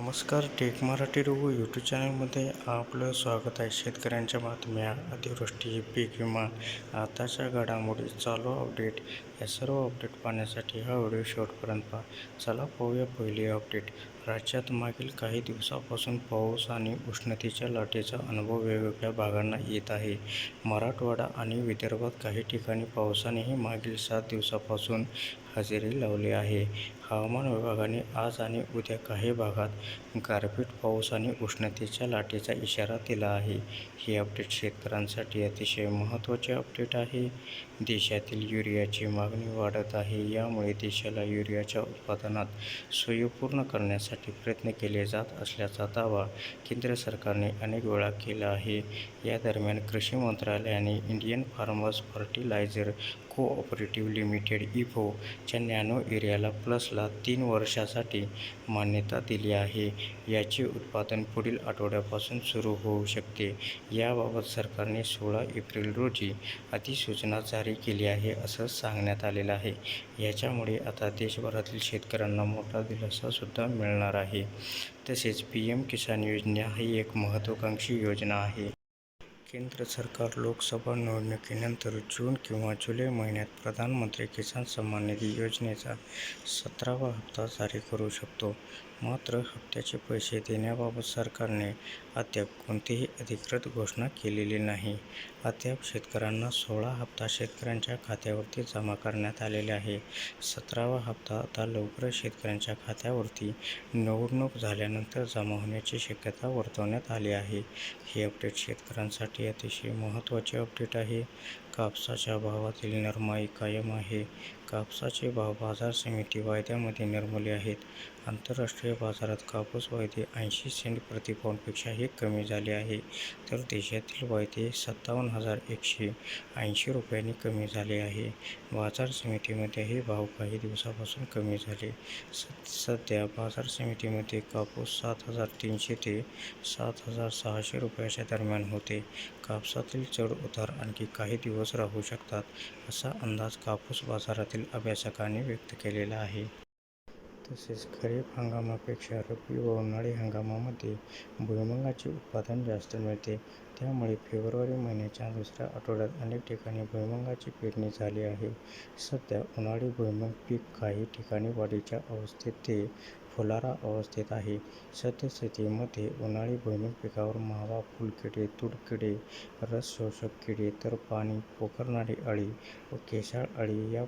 नमस्कार take Marathi Raghu YouTube चॅनलमध्ये आपलं स्वागत आहे. शेतकऱ्यांच्या बातम्या अतिवृष्टी पीक विमा आताच्या घडामोडी चालू अपडेट. या सर्व अपडेट पाहण्यासाठी हा व्हिडिओ शेवटपर्यंत पहा. चला पाहूया पहिली अपडेट राज्यात मागील काही दिवसापासून पाऊस आणि उष्णतेच्या लाटेचा अनुभव वेगवेगळ्या भागांना येत आहे. मराठवाडा आणि विदर्भात काही ठिकाणी पावसानेही मागील सात दिवसापासून हजेरी लावली आहे. हवामान विभागाने आज आणि उद्या काही भागात गारपीट पाऊस आणि उष्णतेच्या लाटेचा इशारा दिला आहे. ही अपडेट शेतकऱ्यांसाठी अतिशय महत्त्वाचे अपडेट आहे. देशातील युरियाची मागणी वाढत आहे. यामुळे देशाला युरियाच्या उत्पादनात सोयी पूर्ण करण्यासाठी प्रयत्न केले जात असल्याचा दावा केंद्र सरकारने अनेक वेळा केला आहे. या दरम्यान कृषी मंत्रालयाने Indian farmers fertiliser cooperative limited इफोच्या nano एरियाला प्लसला तीन वर्षासाठी मान्यता दिली आहे. याचे उत्पादन पुढील आठवड्यापासून सुरू होऊ शकते. याबाबत सरकारने सोळा एप्रिल रोजी अधिसूचना जारी केली आहे असं सांगण्यात आलेला आहे. याच्यामुळे आता देशभरातील शेतकऱ्यांना मोठा दिलासासुद्धा मिळणार आहे. तसेच पी एम किसान योजना ही एक महत्त्वाकांक्षी योजना आहे. केंद्र सरकार लोकसभा निवडणुकीनंतर जून किंवा जुलै महिन्यात प्रधानमंत्री किसान सन्मान निधी योजनेचा सतरावा हप्ता जारी करू शकतो. मात्र हप्त्याचे पैसे देण्याबाबत सरकारने अद्याप कोणतीही अधिकृत घोषणा केलेली नाही. अद्याप शेतकऱ्यांना सोळा हप्ता शेतकऱ्यांच्या खात्यावरती जमा करण्यात आलेले आहे. सतरावा हप्ता आता लवकरच शेतकऱ्यांच्या खात्यावरती निवडणूक झाल्यानंतर जमा होण्याची शक्यता वर्तवण्यात आली आहे. हे अपडेट शेतकऱ्यांसाठी अतिशय महत्त्वाचे अपडेट आहे. कापसाच्या भावातील नरमाई कायम आहे. कापसाचे भाव बाजार समिती वायद्यामध्ये निर्मले आहेत. आंतरराष्ट्रीय बाजारात कापूस वायदे ऐंशी सेंट प्रतिपाऊंडपेक्षाही कमी झाले आहे. तर देशातील वायदे सत्तावन्न हजार एकशे ऐंशी रुपयांनी कमी झाले आहे. बाजार समितीमध्येही भाव काही दिवसापासून कमी झाले. स सध्या बाजार समितीमध्ये कापूस सात हजार तीनशे ते सात हजार सहाशे रुपयाच्या दरम्यान होते. कापसातील चढ उतार आणखी काही दिवस राहू शकतात असा अंदाज कापूस बाजारातील अभ्यासकांनी व्यक्त केलेला आहे. तसेच खरीप हंगामापेक्षा रब्बी व उन्हाळी हंगामामध्ये भुईमुगाचे उत्पादन जास्त मिळते. त्यामुळे फेब्रुवारी महिन्याच्या दुसऱ्या आठवड्यात अनेक ठिकाणी भुईमुगाची पेरणी झाली आहे. सध्या उन्हाळी भुईमुग पीक काही ठिकाणी वाढीच्या अवस्थेत ते फुलारा अवस्थेत आहे. सद्यस्थितीमध्ये उन्हाळी भुईमुग पिकावर मावा फुलकिडे तुडकिडे रस शोषक किडे तर पाणी पोखरणारी अळी व केसाळ अळी या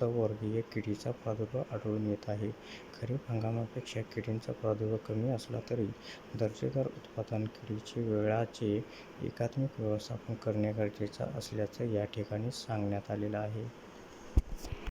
पंतवर्गीय किडीचा प्रादुर्भाव आढळून येत आहे. खरीप हंगामापेक्षा किडींचा प्रादुर्भाव कमी असला तरी दर्जेदार उत्पादन किडीचे वेळाचे एकात्मिक व्यवस्थापन करणे गरजेचं असल्याचं या ठिकाणी सांगण्यात आलेलं आहे.